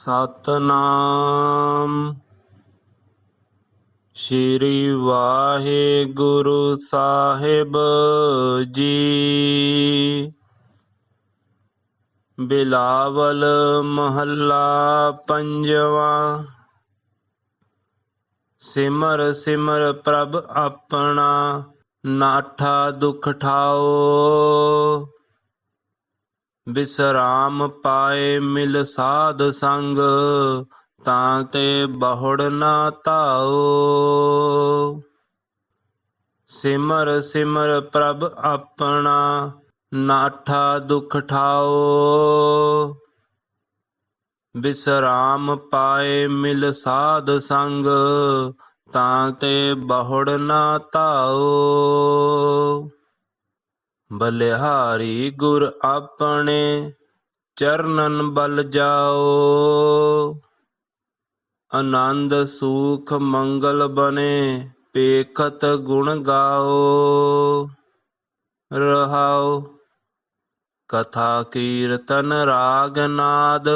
ਸਤਨਾਮ। ਸ਼੍ਰੀ ਵਾਹਿਗੁਰੂ ਸਾਹਿਬ ਜੀ। ਬਿਲਾਵਲ ਮਹੱਲਾ ਪੰਜਵਾ। ਸਿਮਰ ਸਿਮਰ ਪ੍ਰਭ ਆਪਣਾ ਨਾਠਾ ਦੁਖ ਠਾਓ। ਬਿਸਰਾਮ ਪਾਏ ਮਿਲ ਸਾਧ ਸੰਗ, ਤਾਂ ਤੇ ਬਹੁੜ ਨਾ ਧਾਓ। ਸਿਮਰ ਸਿਮਰ ਪ੍ਰਭ ਆਪਣਾ ਨਾਠਾ ਦੁਖ ਠਾਓ। ਬਿਸਰਾਮ ਪਾਏ ਮਿਲ ਸਾਧ ਸੰਗ, ਤਾਂ ਤੇ ਬਹੁੜ ਨਾ ਧਾਓ। ਬਲਿਹਾਰੀ ਗੁਰ ਆਪਣੇ ਚਰਨਨ ਬਲ ਜਾਓ। ਆਨੰਦ ਸੂਖ ਮੰਗਲ ਬਨੇ ਪੇਖਤ ਗੁਣ ਗਾਓ। ਰਹਾਓ, ਕਥਾ ਕੀਰਤਨ ਰਾਗ ਨਾਦ,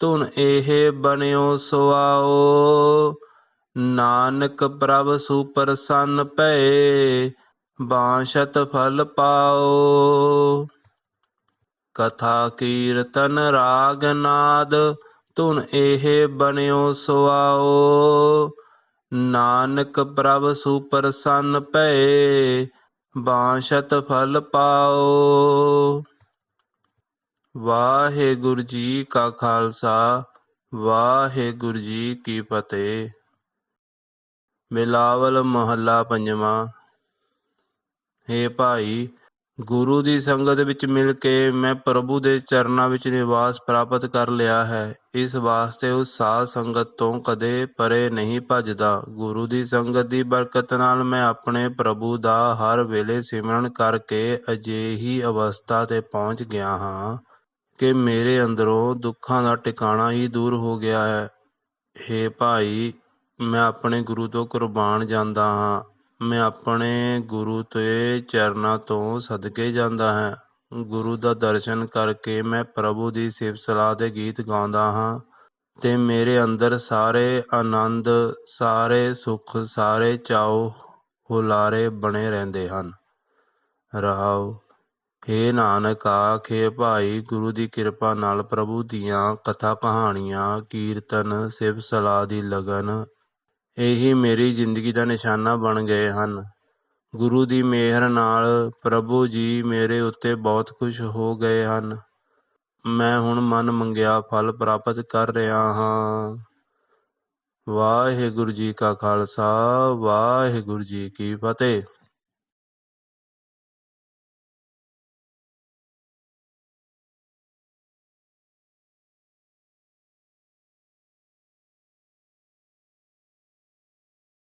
ਧੁਨ ਇਹ ਬਨਿਓ ਸੁਆਓ। ਨਾਨਕ ਪ੍ਰਭ ਸੁਪਰਸੰਨ ਭਏ ਬਾਸ਼ਤ ਫਲ ਪਾਓ ਕਥਾ ਕੀਰਤਨ ਰਾਗ ਨਾਦ ਧੁਨ ਇਹ ਬਨਿਓ ਸੁਆਓ ਨਾਨਕ ਪ੍ਰਭ ਸੁਪਰਸੰਨ ਭਏ ਬਾਸ਼ਤ ਫਲ ਪਾਓ ਵਾਹਿਗੁਰੂ ਜੀ ਕਾ ਖਾਲਸਾ ਵਾਹਿਗੁਰੂ ਜੀ ਕੀ ਫਤਿਹ ਬਿਲਾਵਲ ਮਹੱਲਾ ਪੰਜਵਾਂ ਹੇ ਭਾਈ, ਗੁਰੂ ਦੀ ਸੰਗਤ ਵਿੱਚ ਮਿਲ ਕੇ ਮੈਂ ਪ੍ਰਭੂ ਦੇ ਚਰਨਾਂ ਵਿੱਚ ਨਿਵਾਸ ਪ੍ਰਾਪਤ ਕਰ ਲਿਆ ਹੈ। ਇਸ ਵਾਸਤੇ ਉਸ ਸਾਧ ਸੰਗਤ ਤੋਂ ਕਦੇ ਪਰੇ ਨਹੀਂ ਭੱਜਦਾ। ਗੁਰੂ ਦੀ ਸੰਗਤ ਦੀ ਬਰਕਤ ਨਾਲ ਮੈਂ ਆਪਣੇ ਪ੍ਰਭੂ ਦਾ ਹਰ ਵੇਲੇ ਸਿਮਰਨ ਕਰਕੇ ਅਜਿਹੀ ਅਵਸਥਾ ਤੇ ਪਹੁੰਚ ਗਿਆ ਹਾਂ ਕਿ ਮੇਰੇ ਅੰਦਰੋਂ ਦੁੱਖਾਂ ਦਾ ਟਿਕਾਣਾ ਹੀ ਦੂਰ ਹੋ ਗਿਆ ਹੈ। ਹੇ ਭਾਈ, ਮੈਂ ਆਪਣੇ ਗੁਰੂ ਤੋਂ ਕੁਰਬਾਨ ਜਾਂਦਾ ਹਾਂ। ਮੈਂ ਆਪਣੇ ਗੁਰੂ ਤੇ ਚਰਨਾਂ ਤੋਂ ਸਦਕੇ ਜਾਂਦਾ ਹਾਂ। ਗੁਰੂ ਦਾ ਦਰਸ਼ਨ ਕਰਕੇ ਮੈਂ ਪ੍ਰਭੂ ਦੀ ਸਿਫਤ ਸਲਾਹ ਦੇ ਗੀਤ ਗਾਉਂਦਾ ਹਾਂ ਤੇ ਮੇਰੇ ਅੰਦਰ ਸਾਰੇ ਆਨੰਦ, ਸਾਰੇ ਸੁੱਖ, ਸਾਰੇ ਚਾਉ ਹੁਲਾਰੇ ਬਣੇ ਰਹਿੰਦੇ ਹਨ। ਰਹਾਉ ਹੇ ਨਾਨਕ ਆਖੇ ਭਾਈ, ਗੁਰੂ ਦੀ ਕਿਰਪਾ ਨਾਲ ਪ੍ਰਭੂ ਦੀਆਂ ਕਥਾ ਕਹਾਣੀਆਂ, ਕੀਰਤਨ, ਸਿਫਤ ਸਲਾਹ ਦੀ ਲਗਨ ਇਹੀ ਮੇਰੀ ਜ਼ਿੰਦਗੀ ਦਾ ਨਿਸ਼ਾਨਾ ਬਣ ਗਏ ਹਨ। ਗੁਰੂ ਦੀ ਮਿਹਰ ਨਾਲ ਪ੍ਰਭੂ ਜੀ ਮੇਰੇ ਉੱਤੇ ਬਹੁਤ ਖੁਸ਼ ਹੋ ਗਏ ਹਨ। ਮੈਂ ਹੁਣ ਮਨ ਮੰਗਿਆ ਫਲ ਪ੍ਰਾਪਤ ਕਰ ਰਿਹਾ ਹਾਂ। ਵਾਹਿਗੁਰੂ ਜੀ ਕਾ ਖਾਲਸਾ, ਵਾਹਿਗੁਰੂ ਜੀ ਕੀ ਫਤਿਹ।